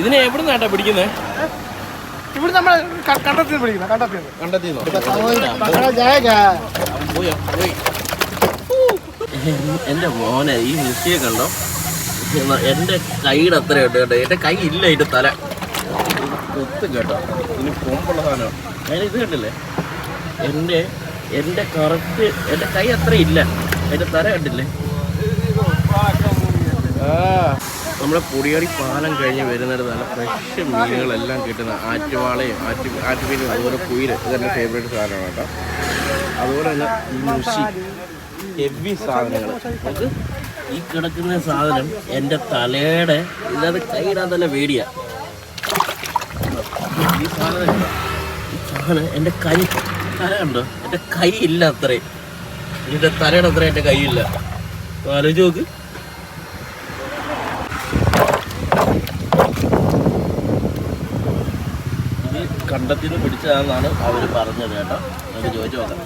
ഇതിനെ എവിടെ നിന്നാട്ടാ പിടിക്കുന്നത് എന്റെ മോനെ ഈ മിസ്റ്റിയെ കണ്ടോ? എന്റെ കൈയുടെ അത്ര കേട്ടോ കേട്ടോ. എന്റെ കൈ ഇല്ല അതിന്റെ തല. കൊത്ത് കേട്ടോ. ഇനി കൊമ്പുള്ള സാധനമാണ് ഞാൻ ഇത് കണ്ടില്ലേ? എന്റെ എന്റെ കറക്റ്റ് എന്റെ കൈ അത്ര ഇല്ല. എന്റെ തല കണ്ടില്ലേ? ആ. നമ്മളെ പൊടിയാടി പാലം കഴിഞ്ഞ് വരുന്നിടത്ത് നല്ല ഫ്രഷ് മീനുകളെല്ലാം കിട്ടുന്ന ആറ്റുവാളയും ആറ്റു ആറ്റുമീനും അതുപോലെ കുയിൽ ഇതെന്റെ ഫേവറേറ്റ് സാധനമാണ് കേട്ടോ. അതുപോലെ തന്നെ മുഷി ഹെവി സാധനങ്ങൾ. നമുക്ക് ഈ കിടക്കുന്ന സാധനം എന്റെ തലയുടെ ഇല്ലാതെ കൈയിടാൻ തന്നെ വേടിയാ ഈ സാധനം? ഈ സാധനം എന്റെ കൈ തല കണ്ടോ? എന്റെ കൈ ഇല്ല അത്രയും എന്റെ തലയുടെ അത്രയും എന്റെ കൈയില്ല ആലോചിച്ച് നോക്ക്. നിന്ന് പിടിച്ചതാണെന്നാണ് അവർ പറഞ്ഞത് കേട്ടോ. നമുക്ക് ചോദിച്ചു നോക്കാം.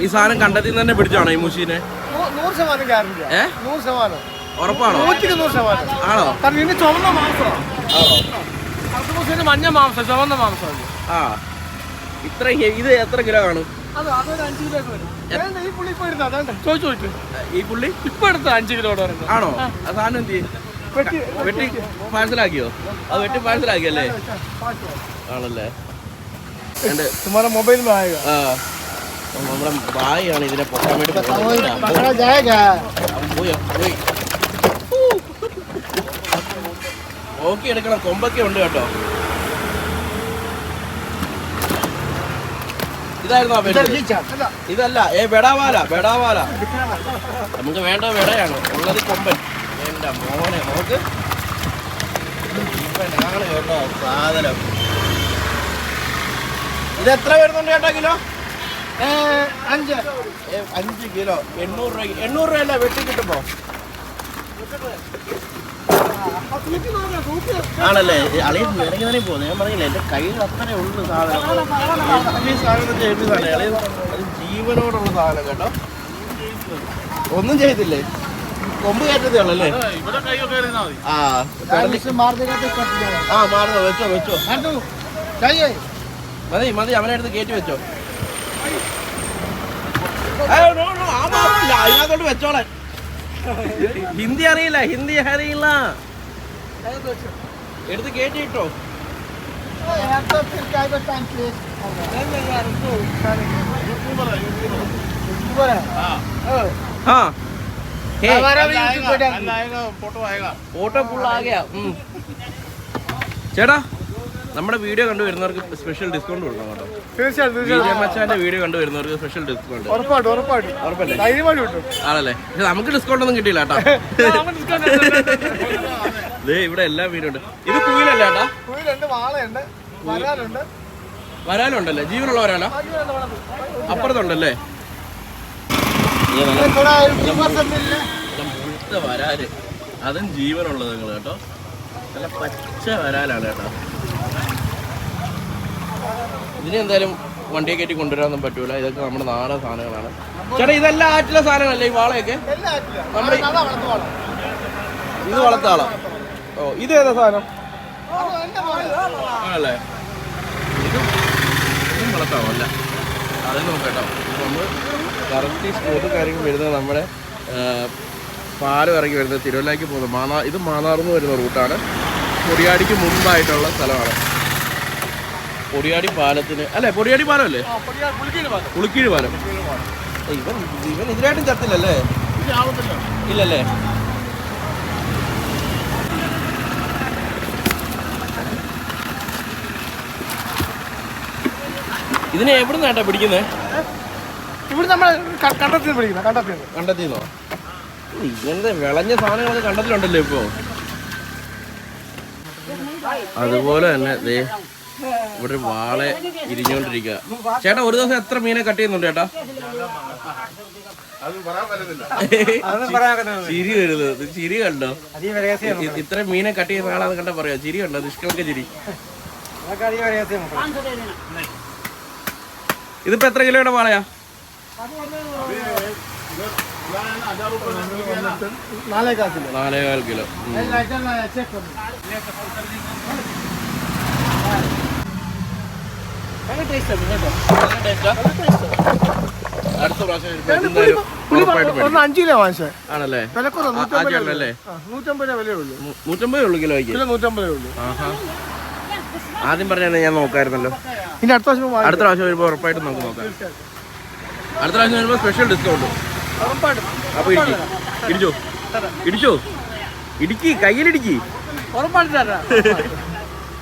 ഈ സാധനം കണ്ടത്തിൽ നിന്ന് തന്നെ പിടിച്ചാണോ ഈ മുഷീനെ? നൂ- നൂറ് ശതമാനം ഗ്യാരണ്ടി ഏ? നൂറ് ശതമാനം. ഉറപ്പാണോ? നൂറ്റിക്ക് നൂറ് ശതമാനം. ആണോ? കാരണം ഇതിന് ചുവന്ന മാംസമാണ് മഞ്ഞ മാംസം ചുവന്ന മാംസം ആ. ഇത്ര ഇത് എത്ര കിലോ കാണും ഈ പുള്ളി ഇപ്പൊ എടുത്താ അതേണ്ട ചോദിച്ചു ചോദിച്ചു. ഈ പുള്ളി ഇപ്പൊ എടുത്ത അഞ്ചു കിലോ ആണോ? സാധനം എന്ത് ചെയ്യും? വെട്ടി പാഴ്സലാക്കിയോ? അത് വെട്ടി പാഴ്സലാക്കിയല്ലേ? ആണല്ലേ? തുമാരെ മൊബൈൽ നമ്മുടെ ഭായിയാണ് ഇതിനെ പൊക്കാൻ വേണ്ടി നോക്കി എടുക്കണം. കൊമ്പൊക്കെ ഉണ്ട് കേട്ടോ. ഇതായിരുന്നോ ഇതല്ല ഏ ബെടാവാല ബെടാവാല നമുക്ക് വേണ്ട വെടയാണ്. ഉള്ളത് കൊമ്പൻ. എന്റെ മോനെ നമുക്ക് കേട്ടോ സാധനം. ഇത് എത്ര വരുന്നുണ്ട് ചേട്ടാ കിലോ? അഞ്ച്. അഞ്ച് കിലോ. എണ്ണൂറ് രൂപ എണ്ണൂറ് രൂപയല്ല വെട്ടി കിട്ടുമ്പോ. ആണല്ലേ? അളിയൻ ഇറങ്ങി തന്നെ പോകുന്നത് ഞാൻ പറഞ്ഞില്ല എന്റെ കയ്യിൽ അത്രേ ഉള്ളു സാധനം. ഈ സാധനം ചെയ്ത് സാധനം അളിയൻ അത് ജീവനോടുള്ള സാധനം കേട്ടോ. ഒന്നും ചെയ്തില്ലേ? കൊമ്പ് കയറ്റത്തേ ഉള്ളല്ലേ ആ ആ മാറുന്ന വെച്ചോ വെച്ചോ. മതി മതി അവനെ അടുത്ത് കയറ്റി വെച്ചോ. അതിനകത്തോട്ട് വെച്ചോളെ. ഹിന്ദി അറിയില്ല ഹിന്ദി അറിയില്ല. എടുത്ത് കയറ്റി ഇട്ടോ. ആ. हमारा भी यूट्यूब पे डाल ഫോട്ടോ ഫുൾ ആകെയാ ഉം. ചേട്ടാ നമ്മുടെ വീഡിയോ കണ്ടുവരുന്നവർക്ക് സ്പെഷ്യൽ ഡിസ്കൗണ്ട് കൊടുക്കണം കേട്ടോ തീർച്ചയായിട്ടും വിജയ തീർച്ചയായിട്ടും മച്ചാന്റെ വീഡിയോ കണ്ടുവരുന്നവർക്ക് സ്പെഷ്യൽ ഡിസ്കൗണ്ട് ഉറപ്പായിട്ടും ഉറപ്പായിട്ടും ഉറപ്പല്ലേ ധൈര്യമായിട്ട് കിട്ടും ആണല്ലേ പക്ഷെ നമുക്ക് ഡിസ്കൗണ്ട് ഒന്നും കിട്ടിയില്ല കേട്ടോ അവൻ discount ഉണ്ട്. ദേ ഇവിടെ എല്ലാ മീനും ഉണ്ട് ഇത് കുയിലല്ല ചേട്ടാ കുയിലുണ്ട് വാളയുണ്ട് വരാനുണ്ട് വരാലുണ്ടല്ലേ ജീവനുള്ള വരാലാ ബാക്കി വേണ്ട, വേണ്ട. അപ്പുറത്തുണ്ടല്ലേ വരാൽ. അതും ജീവനുള്ളത് നിങ്ങൾ കേട്ടോ. നല്ല പച്ച വരാലാണ് കേട്ടോ. ഇതിന് എന്തായാലും വണ്ടിയെ കയറ്റി കൊണ്ടുവരാനൊന്നും പറ്റൂല. ഇതൊക്കെ നമ്മുടെ നാടൻ സാധനങ്ങളാണ്. ചേട്ടാ ഇതെല്ലാം ആറ്റിലെ സാധനങ്ങളല്ലേ ഈ വാളയൊക്കെ? നമ്മുടെ ഇത് വളർത്താളാ ഓ ഇത് ഏതാ സാധനം? ആണല്ലേ? ഇതും വളർത്താമല്ല അത് നോക്കട്ടോ നമ്മൾ കറക്റ്റ് സ്പോട്ട് കാര്യങ്ങൾ വരുന്നത് നമ്മുടെ പാലം ഇറങ്ങി വരുന്നത് തിരുവല്ലയ്ക്ക് പോകുന്നത് മാന്നാ ഇത് മാന്നാർന്ന് വരുന്ന റൂട്ടാണ്. പൊടിയാടിക്ക് മുമ്പായിട്ടുള്ള സ്ഥലമാണ്. പൊടിയാടി പാലത്തിന് അല്ലേ പൊടിയാടി പാലം. അല്ലേ പുളിക്കീഴ് പാലം. ഇവൻ ഇവൻ ഇതിനായിട്ടും ചത്തില്ലല്ലേ? ഇല്ലല്ലേ? ഇതിനെ എവിടെ നിന്നാട്ടാ പിടിക്കുന്നത് ഇവിടെ നമ്മൾ കണ്ടെത്തി പിടിക്കുന്ന കണ്ടെത്തിയത് കണ്ടെത്തിന്നോ? ഇങ്ങനത്തെ വിളഞ്ഞ സാധനങ്ങളൊക്കെ കണ്ടത്തിലുണ്ടല്ലോ ഇപ്പോ. അതുപോലെ തന്നെ ദേ ഇവിടെ വാള ഇരിഞ്ഞോണ്ടിരിക്കുക ചേട്ടാ ഒരു ദിവസം എത്ര മീനെ കട്ട് ചെയ്യുന്നുണ്ട് ചേട്ടാ? ചിരി വരുന്നത്. ചിരി കണ്ടോ? ഇത്ര മീനെ കട്ട് ചെയ്യുന്ന ആളാന്ന് കണ്ടാ പറയാ. ചിരി കണ്ടോ? നിഷ്കളൊക്കെ ചിരി. ഇതിപ്പോ എത്ര കിലോയുടെ വാളയാ നാലേകാൽ കിലോ. അടുത്ത പ്രാവശ്യം. കിലോ വാങ്ങിച്ചേ. ആണല്ലേ? നൂറ്റമ്പത് രൂപ രൂപ നൂറ്റമ്പത് ഉള്ളൂ കിലോയ്ക്ക്? കിലോ നൂറ്റമ്പതേ ഉള്ളൂ. ആദ്യം പറഞ്ഞാൽ ഞാൻ നോക്കായിരുന്നല്ലോ. ഇനി അടുത്ത പ്രാവശ്യം അടുത്ത പ്രാവശ്യം വരുമ്പോൾ ഉറപ്പായിട്ടും നമുക്ക് നോക്കാം. അടുത്ത പ്രാവശ്യം വരുമ്പോൾ സ്പെഷ്യൽ ഡിസ്കൗണ്ട് ഉറപ്പായിട്ടും അപ്പൊ ഇടിക്കി. ഇടിച്ചോ? ഇടിച്ചോ? ഇടുക്കി. കയ്യിലിടിക്കി. ഉറപ്പായിട്ട്